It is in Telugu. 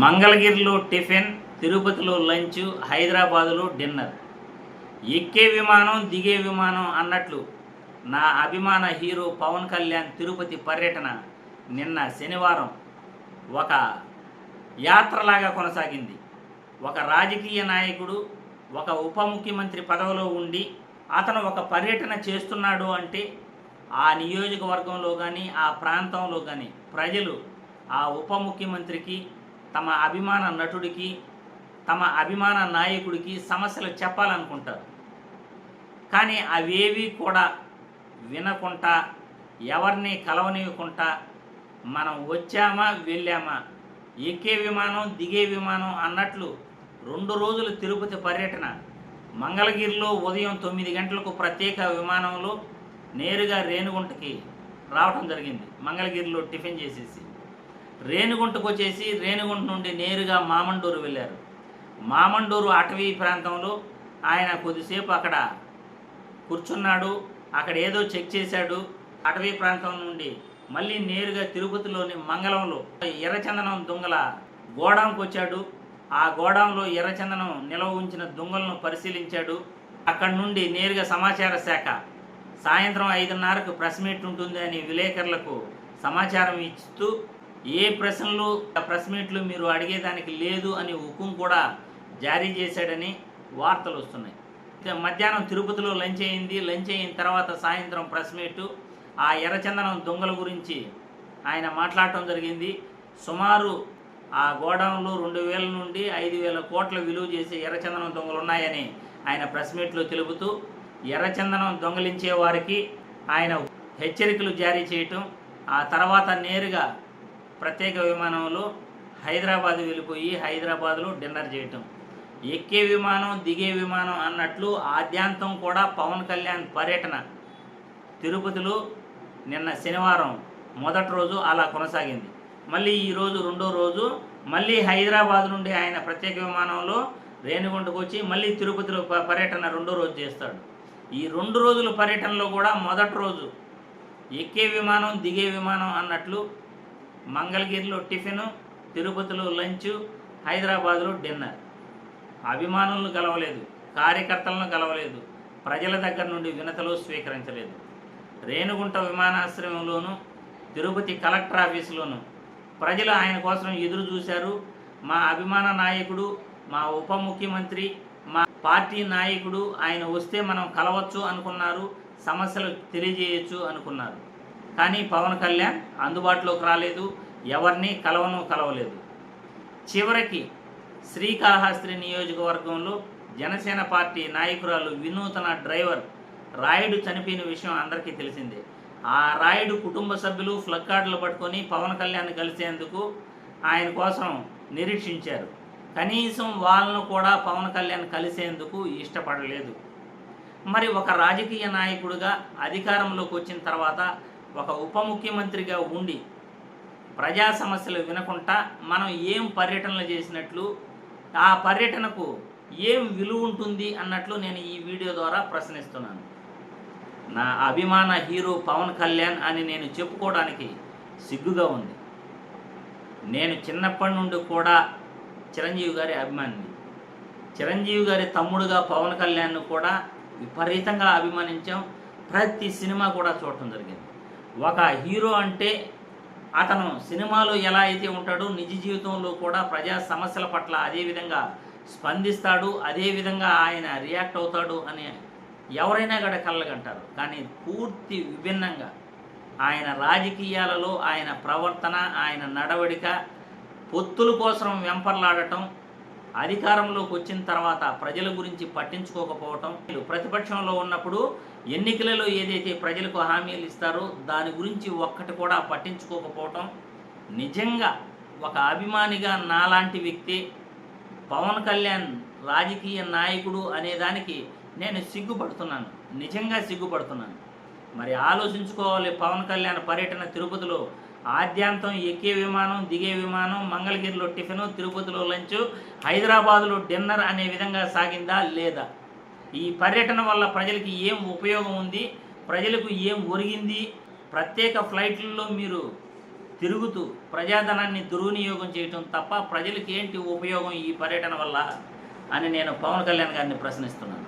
మంగళగిరిలో టిఫిన్ తిరుపతిలో లంచ్ హైదరాబాదులో డిన్నర్. ఎక్కే విమానం దిగే విమానం అన్నట్లు నా అభిమాన హీరో పవన్ కళ్యాణ్ తిరుపతి పర్యటన నిన్న శనివారం ఒక యాత్రలాగా కొనసాగింది. ఒక రాజకీయ నాయకుడు ఒక ఉప ముఖ్యమంత్రి పదవిలో ఉండి అతను ఒక పర్యటన చేస్తున్నాడు అంటే ఆ నియోజకవర్గంలో కానీ ఆ ప్రాంతంలో కానీ ప్రజలు ఆ ఉప ముఖ్యమంత్రికి తమ అభిమాన నటుడికి తమ అభిమాన నాయకుడికి సమస్యలు చెప్పాలనుకుంటారు. కానీ అవేవి కూడా వినకుండా ఎవరిని కలవనివ్వకుండా మనం వచ్చామా వెళ్ళామా ఎక్కే విమానం దిగే విమానం అన్నట్లు రెండు రోజులు తిరుపతి పర్యటన మంగళగిరిలో ఉదయం తొమ్మిది గంటలకు ప్రత్యేక విమానంలో నేరుగా రేణుగుంటకి రావడం జరిగింది. మంగళగిరిలో టిఫిన్ చేసేసి. రేణిగుంటకు వచ్చేసి రేణిగుంట నుండి నేరుగా మామండూరు వెళ్ళారు. మామండూరు అటవీ ప్రాంతంలో ఆయన కొద్దిసేపు అక్కడ కూర్చున్నాడు. అక్కడ ఏదో చెక్ చేశాడు. అటవీ ప్రాంతం నుండి మళ్ళీ నేరుగా తిరుపతిలోని మంగళంలో ఎర్రచందనం దొంగల గోడాంకి వచ్చాడు. ఆ గోడాంలో ఎర్రచందనం నిల్వ ఉంచిన దొంగలను పరిశీలించాడు. అక్కడి నుండి నేరుగా సమాచార శాఖ సాయంత్రం ఐదున్నరకు ప్రెస్ మీట్ ఉంటుంది అని విలేకరులకు సమాచారం ఇస్తూ ఏ ప్రశ్నలు ప్రెస్ మీట్లు మీరు అడిగేదానికి లేదు అని హుకుం కూడా జారీ చేశాడని వార్తలు వస్తున్నాయి. మధ్యాహ్నం తిరుపతిలో లంచ్ అయింది. లంచ్ అయిన తర్వాత సాయంత్రం ప్రెస్ మీటు. ఆ ఎర్రచందనం దొంగల గురించి ఆయన మాట్లాడటం జరిగింది. సుమారు ఆ గోడౌన్లో రెండు వేల నుండి ఐదు వేల కోట్ల విలువ చేసే ఎర్రచందనం దొంగలు ఉన్నాయని ఆయన ప్రెస్ మీట్లో తెలుపుతూ ఎర్రచందనం దొంగలించే వారికి ఆయన హెచ్చరికలు జారీ చేయటం ఆ తర్వాత నేరుగా ప్రత్యేక విమానంలో హైదరాబాద్ వెళ్ళిపోయి హైదరాబాద్లో డిన్నర్ చేయటం. ఎక్కే విమానం దిగే విమానం అన్నట్లు ఆద్యాంతం కూడా పవన్ కళ్యాణ్ పర్యటన. తిరుపతిలో నిన్న శనివారం మొదటి రోజు అలా కొనసాగింది. మళ్ళీ ఈరోజు రెండో రోజు మళ్ళీ హైదరాబాద్ నుండి ఆయన ప్రత్యేక విమానంలో రేణిగుంటకు వచ్చి మళ్ళీ తిరుపతిలో ప- పర్యటన రెండో రోజు చేస్తాడు. ఈ రెండు రోజుల పర్యటనలో కూడా మొదటి రోజు ఎక్కే విమానం దిగే విమానం అన్నట్లు మంగళగిరిలో టిఫిన్ తిరుపతిలో లంచ్ హైదరాబాద్లో డిన్నర్. అభిమానులను కలవలేదు కార్యకర్తలను కలవలేదు ప్రజల దగ్గర నుండి వినతలు స్వీకరించలేదు. రేణుగుంట విమానాశ్రయంలోను తిరుపతి కలెక్టర్ ఆఫీసులోను ప్రజలు ఆయన కోసం ఎదురు చూశారు. మా అభిమాన నాయకుడు మా ఉప ముఖ్యమంత్రి మా పార్టీ నాయకుడు ఆయన వస్తే మనం కలవచ్చు అనుకున్నారు సమస్యలు తెలియజేయచ్చు అనుకున్నారు. కానీ పవన్ కళ్యాణ్ అందుబాటులోకి రాలేదు ఎవరిని కలవను కలవలేదు. చివరికి శ్రీకాళహస్తి నియోజకవర్గంలో జనసేన పార్టీ నాయకురాలు వినూతన డ్రైవర్ రాయుడు చనిపోయిన విషయం అందరికీ తెలిసిందే. ఆ రాయుడు కుటుంబ సభ్యులు ఫ్లగ్ కార్డులు పట్టుకొని పవన్ కళ్యాణ్ కలిసేందుకు ఆయన కోసం నిరీక్షించారు. కనీసం వాళ్ళను కూడా పవన్ కళ్యాణ్ కలిసేందుకు ఇష్టపడలేదు. మరి ఒక రాజకీయ నాయకుడిగా అధికారంలోకి వచ్చిన తర్వాత ఒక ఉప ముఖ్యమంత్రిగా ఉండి ప్రజా సమస్యలు వినకుండా మనం ఏం పర్యటనలు చేసినట్లు ఆ పర్యటనకు ఏం విలువ ఉంటుంది అన్నట్లు నేను ఈ వీడియో ద్వారా ప్రశ్నిస్తున్నాను. నా అభిమాన హీరో పవన్ కళ్యాణ్ అని నేను చెప్పుకోవడానికి సిగ్గుగా ఉంది. నేను చిన్నప్పటి నుండి కూడా చిరంజీవి గారి అభిమానిని. చిరంజీవి గారి తమ్ముడుగా పవన్ కళ్యాణ్ను కూడా విపరీతంగా అభిమానించాం. ప్రతి సినిమా కూడా చూడటం జరిగింది. ఒక హీరో అంటే అతను సినిమాలో ఎలా అయితే ఉంటాడో నిజ జీవితంలో కూడా ప్రజా సమస్యల పట్ల అదే విధంగా స్పందిస్తాడు అదేవిధంగా ఆయన రియాక్ట్ అవుతాడు అని ఎవరైనా కూడా కలగంటారు. కానీ పూర్తి విభిన్నంగా ఆయన రాజకీయాలలో ఆయన ప్రవర్తన ఆయన నడవడిక పొత్తుల కోసం వెంపర్లాడటం అధికారంలోకి వచ్చిన తర్వాత ప్రజల గురించి పట్టించుకోకపోవటం ప్రతిపక్షంలో ఉన్నప్పుడు ఎన్నికలలో ఏదైతే ప్రజలకు హామీలు ఇస్తారో దాని గురించి ఒక్కటి కూడా పట్టించుకోకపోవటం నిజంగా ఒక అభిమానిగా నాలాంటి వ్యక్తి పవన్ కళ్యాణ్ రాజకీయ నాయకుడు అనేదానికి నేను సిగ్గుపడుతున్నాను నిజంగా సిగ్గుపడుతున్నాను. మరి ఆలోచించుకోవాలి పవన్ కళ్యాణ్ పర్యటన తిరుపతిలో ఆద్యాంతం ఎక్కే విమానం దిగే విమానం మంగళగిరిలో టిఫిన్ తిరుపతిలో లంచ్ హైదరాబాదులో డిన్నర్ అనే విధంగా సాగిందా లేదా? ఈ పర్యటన వల్ల ప్రజలకి ఏం ఉపయోగం ఉంది? ప్రజలకు ఏం ఒరిగింది? ప్రత్యేక ఫ్లైట్లలో మీరు తిరుగుతూ ప్రజాధనాన్ని దుర్వినియోగం చేయటం తప్ప ప్రజలకు ఏంటి ఉపయోగం ఈ పర్యటన వల్ల అని నేను పవన్ కళ్యాణ్ గారిని ప్రశ్నిస్తున్నాను.